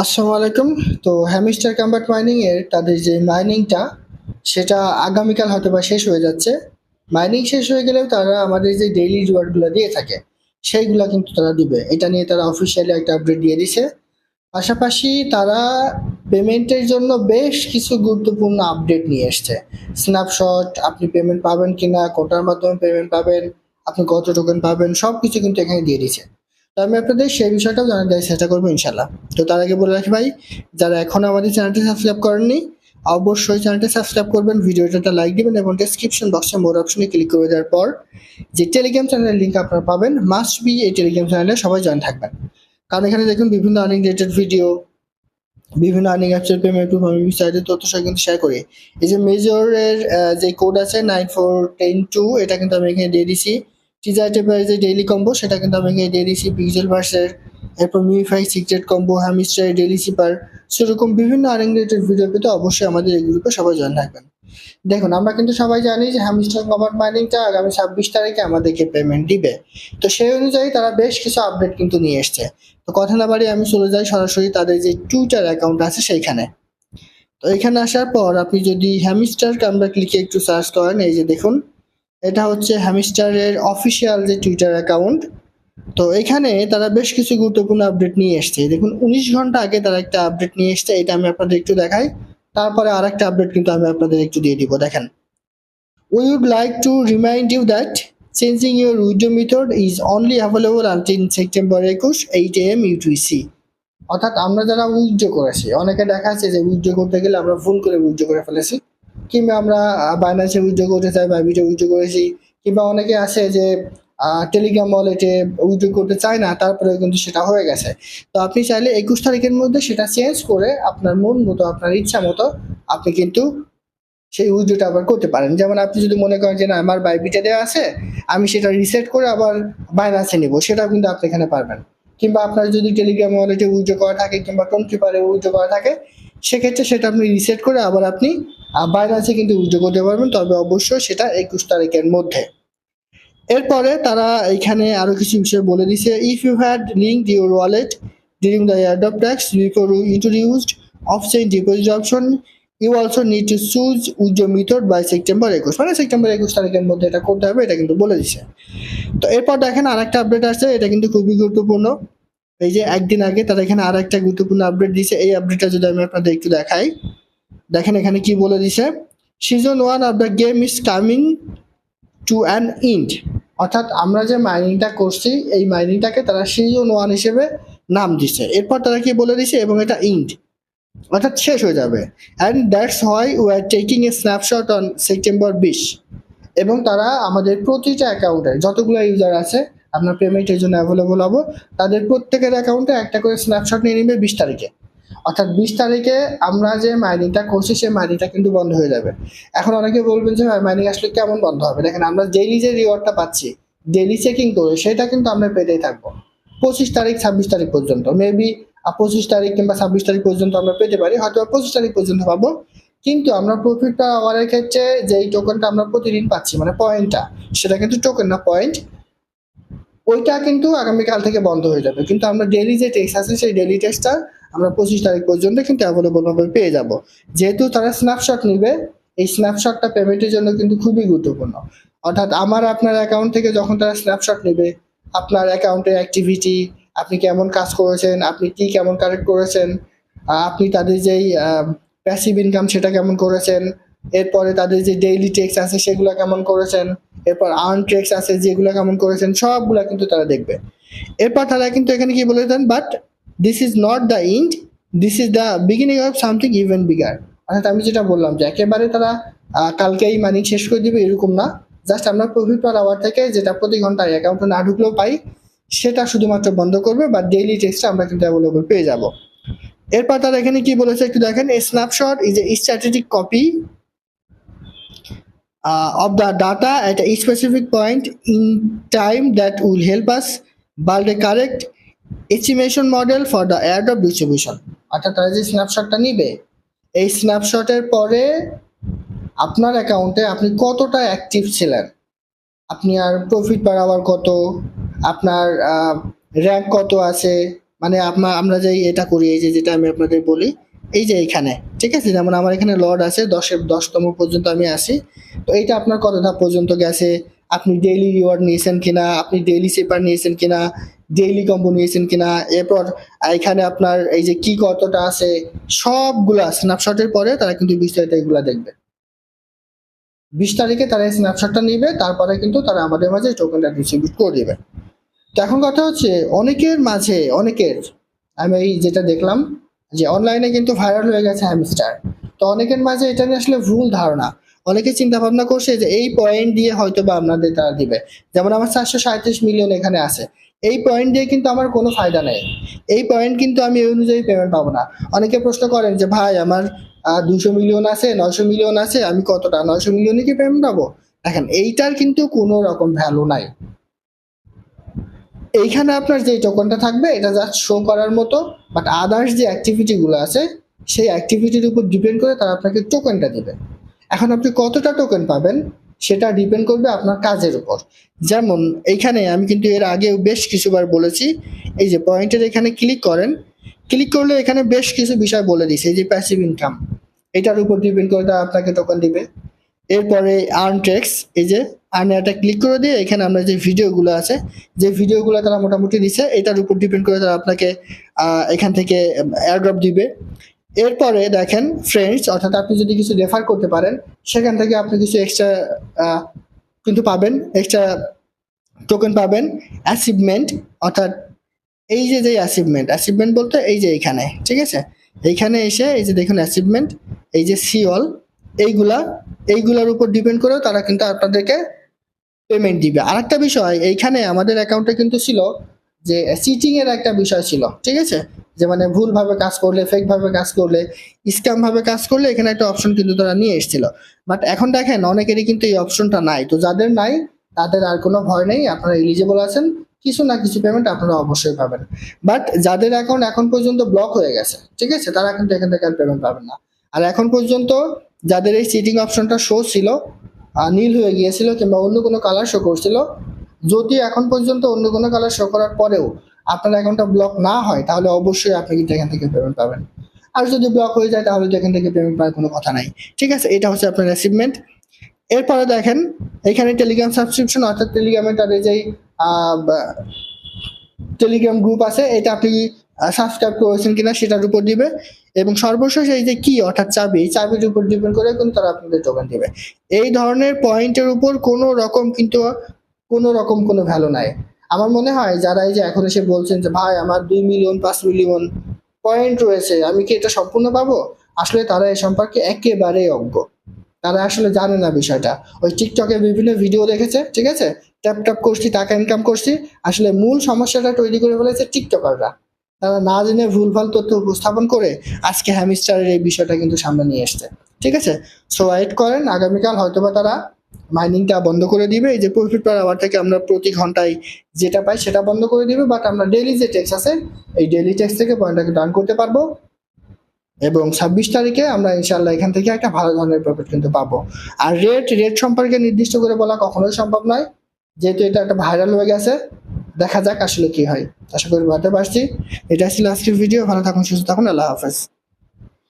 আসসালামু আলাইকুম। তো হ্যামিস্টার কম্বাট মাইনিং এর তাদের যে মাইনিংটা, সেটা আগামীকাল হয়তো বা শেষ হয়ে যাচ্ছে। মাইনিং শেষ হয়ে গেলেও তারা আমাদের যে ডেইলি রিওয়ার্ডগুলো দিয়ে থাকে, সেইগুলো কিন্তু তারা দিবে। এটা নিয়ে তারা অফিসিয়ালি একটা আপডেট দিয়ে দিছে। পাশাপাশি তারা পেমেন্টের জন্য বেশ কিছু গুরুত্বপূর্ণ আপডেট নিয়ে এসছে। স্ন্যাপশট আপনি পেমেন্ট পাবেন কিনা, কোটার মাধ্যমে পেমেন্ট পাবেন, আপনি কত টোকেন পাবেন সব কিছু কিন্তু এখানে দিয়ে দিচ্ছে তো আমি আপনাদের সেই বিষয়টাও জানার দেওয়ার চেষ্টা করব ইনশাল্লাহ তো তার আগে বলে রাখি ভাই, যারা এখনও আমাদের চ্যানেলটি সাবস্ক্রাইব করেননি, অবশ্যই চ্যানেলটি সাবস্ক্রাইব করবেন, ভিডিওটা লাইক দিবেন এবং ডেসক্রিপশন বক্সে মোর অপশনে ক্লিক করে দেওয়ার পর যে টেলিগ্রাম চ্যানেলের লিঙ্ক আপনারা পাবেন মাস্ট বি এই টেলিগ্রাম চ্যানেলে সবাই জয়েন থাকবেন। কারণ এখানে দেখুন বিভিন্ন আর্নিং রিলেটেড ভিডিও বিভিন্ন আর্নিং অ্যাপসের পেমেন্ট আমি সাইডের তথ্য সব কিন্তু শেয়ার করি। এই যে মেজরের যে কোড আছে নাইন ফোর টেন টু এটা কিন্তু আমি এখানে দিয়ে দিছি। টিজার যে ডেইলি কম্বো সেটা কিন্তু আমি এখানে দিয়ে দিছি পিক্সেল ভার্সের এরপর মিউফাই secret combo hamster daily cipher সেরকম বিভিন্ন আর্নিং ভিডিও পেতে অবশ্যই আমাদের এই গ্রুপে সবাই জয়েন থাকবেন। দেখুন, আমরা কিন্তু সবাই জানি যে হ্যামিস্টার কভার মাইনিংটা আগামী ছাব্বিশ তারিখে আমাদেরকে পেমেন্ট দিবে। তো সেই অনুযায়ী তারা বেশ কিছু আপডেট কিন্তু নিয়ে এসছে। তো কথা না বাড়ি আমি চলে যাই সরাসরি তাদের যে টুইটার অ্যাকাউন্ট আছে সেইখানে। তো এখানে আসার পর আপনি যদি হ্যামিস্টার কামরা ক্লিকে একটু সার্চ করেন, এই যে দেখুন এটা হচ্ছে হ্যামিস্টারের অফিসিয়াল যে টুইটার অ্যাকাউন্ট তো এখানে তারা বেশ কিছু গুরুত্বপূর্ণ আপডেট নিয়ে এসছে। দেখুন, উনিশ ঘণ্টা আগে তারা একটা আপডেট নিয়ে এসছে, এটা আমি আপনাদের একটু দেখাই। তারপরে আর একটা আপডেট কিন্তু আমি আপনাদের একটু দিয়ে দিব, দেখেন। We would like to remind you that changing your withdraw method is only available until September একুশ এইট এম ইউটিসি অর্থাৎ আমরা যারা উইথড্র করেছি, অনেকে দেখা যে উইথড্র করতে গেলে আমরা ভুল করে উইথড্র করে ফেলেছি। কিংবা আমরা বাইনান্সে উইথড্র করতে চাই, বা বিটে উইথড্র করেছি, কিংবা অনেকে আছে যে টেলিগ্রাম ওয়ালেটে উইথড্র করতে চায় না তারপরে কিন্তু সেটা হয়ে গেছে। তো আপনি চাইলে একুশ তারিখের মধ্যে সেটা চেঞ্জ করে আপনার মন মতো, আপনার ইচ্ছা মতো, আপনি কিন্তু সেই উইথড্রটা আবার করতে পারেন। যেমন আপনি যদি মনে করেন যে, না, আমার বাইবিটে দেওয়া আছে, আমি সেটা রিসেট করে আবার বাইনান্সে নিব সেটাও কিন্তু আপনি এখানে পারবেন। কিংবা আপনার যদি টেলিগ্রাম ওয়ালেটে উইথড্র করা থাকে, কিংবা টোন কিপারে উইথড্র করা থাকে, সেক্ষেত্রে সেটা আপনি রিসেট করে আবার আপনি বাইনান্সে কিন্তু উইথড্র করতে পারবেন, তবে অবশ্যই সেটা একুশ তারিখের মধ্যে। এরপরে তারা এখানে আরও কিছু বিষয় বলে দিছে। If you had link your wallet during the airdrop tasks before you introduced off chain deposit option you also need to choose withdraw method by September একুশ। মানে সেপ্টেম্বর একুশ তারিখের মধ্যে এটা করতে হবে, এটা কিন্তু বলে দিছে। তো এরপর দেখেন আরেকটা আপডেট আসছে, এটা কিন্তু খুবই গুরুত্বপূর্ণ। এই যে একদিন আগে তারা এখানে আর একটা গুরুত্বপূর্ণ আপডেট দিছে। এই আপডেটটা যদি আমি আপনাদের একটু দেখাই। দেখেন এখানে কি বলে দিছে? Season one of the game is coming to an end অর্থাৎ আমরা যে মাইনিংটা করছি, এই মাইনিংটাকে তারা সিজন ওয়ান হিসেবে নাম দিছে। এরপর তারা কি বলে দিছে? এবং এটা ইন্ড অর্থাৎ শেষ হয়ে যাবে। And that's why we are taking a snapshot on September বিশ। এবং তারা আমাদের প্রতিটা অ্যাকাউন্টে যতগুলো ইউজার আছে আপনার পেমেন্টের জন্য অ্যাভেলেবল হব, তাদের প্রত্যেকের অ্যাকাউন্টে একটা করে স্ন্যাপশট নিয়ে নেবে বিশ তারিখে। অর্থাৎ বিশ তারিখে আমরা যে মাইনিংটা করছি, সেই মাইনিংটা কিন্তু বন্ধ হয়ে যাবে। এখন অনেকে বলবেন যে মাইনিং আসলে কেমন বন্ধ হবে? দেখেন, আমরা ডেইলি যে রিওয়ার্ডটা পাচ্ছি ডেইলি চেকিং করে, সেটা কিন্তু আমরা পেতেই থাকব। পঁচিশ তারিখ, ছাব্বিশ তারিখ পর্যন্ত। মেবি পঁচিশ তারিখ কিংবা ছাব্বিশ তারিখ পর্যন্ত আমরা পেতে পারি, হয়তো পঁচিশ তারিখ পর্যন্ত পাবো। কিন্তু আমরা প্রফিট পার আওয়ারের ক্ষেত্রে যেই টোকেনটা আমরা প্রতিদিন পাচ্ছি মানে পয়েন্টটা সেটা কিন্তু টোকেন না পয়েন্ট ওইটা কিন্তু আগামীকাল থেকে বন্ধ হয়ে যাবে। কিন্তু আমরা ডেলি যে টেক্স আছে, সেই ডেলি টেক্সটা আমরা পঁচিশ তারিখ পর্যন্ত কিন্তু অ্যাভেলেবল ভাবে পেয়ে যাব। যেহেতু তারা স্ন্যাপশট নিবে, এই স্ন্যাপশটটা পেমেন্টের জন্য কিন্তু খুবই গুরুত্বপূর্ণ। অর্থাৎ আমার আপনার অ্যাকাউন্ট থেকে যখন তারা স্ন্যাপশট নেবে, আপনার অ্যাকাউন্টের অ্যাক্টিভিটি আপনি কেমন কাজ করেছেন, আপনি কি কেমন কারেক্ট করেছেন আপনি তাদের যেই প্যাসিভ ইনকাম সেটা কেমন করেছেন, এরপরে তাদের যে ডেইলি টেক্স আছে সেগুলো কেমন করেছেন, এরপর আর্ন টেক্স আছে যেগুলো কেমন করেছেন, সবগুলা কিন্তু তারা দেখবে। এরপর তারা কিন্তু এখানে কি বলে দেন but this is not the end this is the beginning of something even bigger অর্থাৎ আমি যেটা বললাম যে একেবারে তারা কালকেই মানি শেষ করে দিবে এরকম না। জাস্ট আমরা প্রফিট পার আওয়ার থেকে যেটা প্রতি ঘন্টায় অ্যাকাউন্টে না ঢুকলেও পাই সেটা শুধুমাত্র বন্ধ করবে বা ডেইলি টেক্সটা আমরা কিন্তু অ্যাভেলেবল পেয়ে যাব। এরপর তারা এখানে কি বলেছে একটু দেখেন a snapshot is a strategic copy uh, the data at at a specific point in time that will help us build a correct model for the airdrop distribution. অর্থাৎ তারা যে স্ন্যাপশটটা নিবে এই স্ন্যাপশটের পরে আপনার অ্যাকাউন্টে আপনি কতটা অ্যাক্টিভ ছিলেন? আপনি আর প্রফিট বাড়াবার কত? আপনার র্যাঙ্ক কত আছে? মানে আপনার আমরা যে এটা করি এই যে যেটা আমি আপনাদের বলি এই যে এইখানে ঠিক আছে? যেমন আমার এখানে লর্ড আছে দশের দশতম পর্যন্ত আমি আসি তো এইটা আপনার কত ধাপ পর্যন্ত গেছে? আপনি ডেইলি রিওয়ার্ড নিয়েছেন কিনা, আপনি ডেইলি সেপার নিয়েছেন কিনা ডেইলি কম্বো নিয়েছেন কিনা, এরপর এখানে আপনার এই যে কি কতটা আছে, সবগুলা স্ন্যাপশটের পরে তারা কিন্তু বিস্তারিত এগুলা দেখবে। বিশ তারিখে তারা এই স্ন্যাপশটটা নিবে, তারপরে কিন্তু তারা আমাদের মাঝে টোকেনটা ডিস্ট্রিবিউট করে দেবে। তো এখন কথা হচ্ছে, অনেকের মাঝে, অনেকের, আমি এই যেটা দেখলাম যে অনলাইনে কিন্তু ভাইরাল হয়ে গেছে হ্যামস্টার তো অনেকের মাঝে এটা নিয়ে আসলে ভুল ধারণা। অনেকে চিন্তা ভাবনা করছে যে এই পয়েন্ট দিয়ে হয়তো বা আপনাদের তারা দিবে। যেমন আমার চারশো মিলিয়ন এখানে আছে। এই পয়েন্ট দিয়ে কিন্তু আমার কোনো ফায়দা নেই। এই পয়েন্ট কিন্তু আমি এই অনুযায়ী পেমেন্ট পাবো না। অনেকে প্রশ্ন করেন যে, ভাই, আমার দুশো মিলিয়ন আছে, নয়শো মিলিয়ন আছে, আমি কতটা? নয়শো মিলিয়নে কি পেমেন্ট পাবো? দেখেন, এইটার কিন্তু কোনো রকম ভ্যালু নাই। এইখানে আপনার যে টোকনটা থাকবে, এটা জাস্ট শো করার মতো বাট আদার্স যে অ্যাক্টিভিটিগুলো আছে, সেই অ্যাক্টিভিটির উপর ডিপেন্ড করে তারা আপনাকে টোকেনটা দেবে। এখন আপনি কতটা টোকেন পাবেন, সেটা ডিপেন্ড করবে আপনার কাজের উপর। যেমন, এইখানে আমি কিন্তু এর আগেও বেশ কিছুবার বলেছি, এই যে পয়েন্টের এখানে ক্লিক করেন ক্লিক করলে এখানে বেশ কিছু বিষয় বলে দিছে এই যে প্যাসিভ ইনকাম এটার উপর ডিপেন্ড করে তারা আপনাকে টোকেন দিবে। এরপরে আর্ন ট্যাক্স এই যে আর্নে একটা ক্লিক করে দিয়ে এখানে আমরা যে ভিডিওগুলো আছে, যে ভিডিওগুলো তারা মোটামুটি দিছে, এটার উপর ডিপেন্ড করে তারা আপনাকে এখান থেকে এয়ারড্রপ দিবে। এরপরে দেখেন ফ্রেন্ডস অর্থাৎ আপনি যদি কিছু রেফার করতে পারেন, সেখান থেকে আপনি কিছু এক্সট্রা কিন্তু পাবেন এক্সট্রা টোকেন পাবেন অ্যাচিভমেন্ট অর্থাৎ এই যে যে অ্যাচিভমেন্ট অ্যাচিভমেন্ট বলতে এই যে এইখানে, ঠিক আছে? এইখানে এসে এই যে দেখুন অ্যাচিভমেন্ট এই যে সিওল এইগুলা, এইগুলার উপর ডিপেন্ড করেও তারা কিন্তু আপনাদেরকে পেমেন্ট দিবে। আরেকটা বিষয়, এইখানে আমাদের অ্যাকাউন্টে কিন্তু ছিল যে চিটিং এর একটা বিষয় ছিল, ঠিক আছে? যে মানে ভুলভাবে কাজ করলে ফেক ভাবে কাজ করলে স্ক্যাম ভাবে কাজ করলে এখানে একটা অপশন কিন্তু তারা নিয়ে এসেছিল। বাট এখন দেখেন, অনেকেরই কিন্তু এই অপশনটা নাই। তো যাদের নাই, তাদের আর কোনো ভয় নেই, আপনারা এলিজিবল আছেন, কিছু না কিছু পেমেন্ট আপনারা অবশ্যই পাবেন। বাট যাদের অ্যাকাউন্ট এখন পর্যন্ত ব্লক হয়ে গেছে, ঠিক আছে, তারা কিন্তু এখান থেকে আর পেমেন্ট পাবেন না। আর এখন পর্যন্ত যাদের এই চিটিং অপশনটা শো ছিল নীল হয়ে গিয়েছিল কিংবা অন্য কোনো কালার শো করছিল যদি এখন পর্যন্ত অন্য কোনো কালার শো করার পরেও আপনার অ্যাকাউন্টটা ব্লক না হয়, তাহলে অবশ্যই আপনি কিন্তু এখান থেকে পেমেন্ট পাবেন। আর যদি ব্লক হয়ে যায়, তাহলে এখান থেকে পেমেন্ট পাওয়ার কোনো কথা নাই। ঠিক আছে? এটা হচ্ছে আপনার অ্যাচিভমেন্ট এরপরে দেখেন, এখানে টেলিগ্রাম সাবস্ক্রিপশন অর্থাৎ টেলিগ্রামের তাদের যেই টেলিগ্রাম গ্রুপ আছে, এটা আপনি সাবস্ক্রাইব করেছেন কিনা সেটার উপর দিবে। এবং সর্বশেষ এই যে কি অর্থাৎ চাবি, এই চাবির উপর ডিপেন্ড করে কিন্তু তারা আপনাদের টোকেন দিবে। এই ধরনের পয়েন্টের উপর কোনো রকম কিন্তু কোনো রকম কোনো ভ্যালু নাই। আমার মনে হয় যারা এই যে এখন এসে বলছেন যে, ভাই, আমার দুই মিলিয়ন পাঁচ মিলিয়ন পয়েন্ট রয়েছে, আমি কি এটা সম্পূর্ণ পাবো? আসলে তারা এ সম্পর্কে একেবারেই অজ্ঞ। তারা আসলে জানে না বিষয়টা। ওই টিকটকে বিভিন্ন ভিডিও দেখেছে, ঠিক আছে? ট্যাপ ট্যাপ করছি, টাকা ইনকাম করছি। আসলে মূল সমস্যাটা তৈরি করে ফেলেছে টিকটকাররা তারা না জেনে ভুলভাল তথ্য উপস্থাপন করে আজকে হ্যামিস্টারের এই বিষয়টা কিন্তু সামনে নিয়ে এসছে। ঠিক আছে? সো ওয়েট করেন, আগামীকাল হয়তোবা তারা মাইনিংটা বন্ধ করে দিবে, এই যে প্রফিট পার থেকে আমরা প্রতি ঘন্টায় যেটা পাই সেটা বন্ধ করে দিবে বাট আমরা ডেইলি যে ট্যাক্স আছে, এই ডেইলি ট্যাক্স থেকে পয়েন্টটাকে ডান করতে পারব। এবং ছাব্বিশ তারিখে আমরা ইনশাল্লাহ এখান থেকে একটা ভালো ধরনের প্রফিট কিন্তু পাবো। আর রেট রেট সম্পর্কে নির্দিষ্ট করে বলা কখনোই সম্ভব নয়। যেহেতু এটা একটা ভাইরাল হয়ে গেছে, দেখা যাক আসলে কি হয়। আশা করি বুঝতে পারছি। এটা ছিল আজকের ভিডিও ভালো থাকুন, সুস্থ থাকুন, আল্লাহ হাফেজ।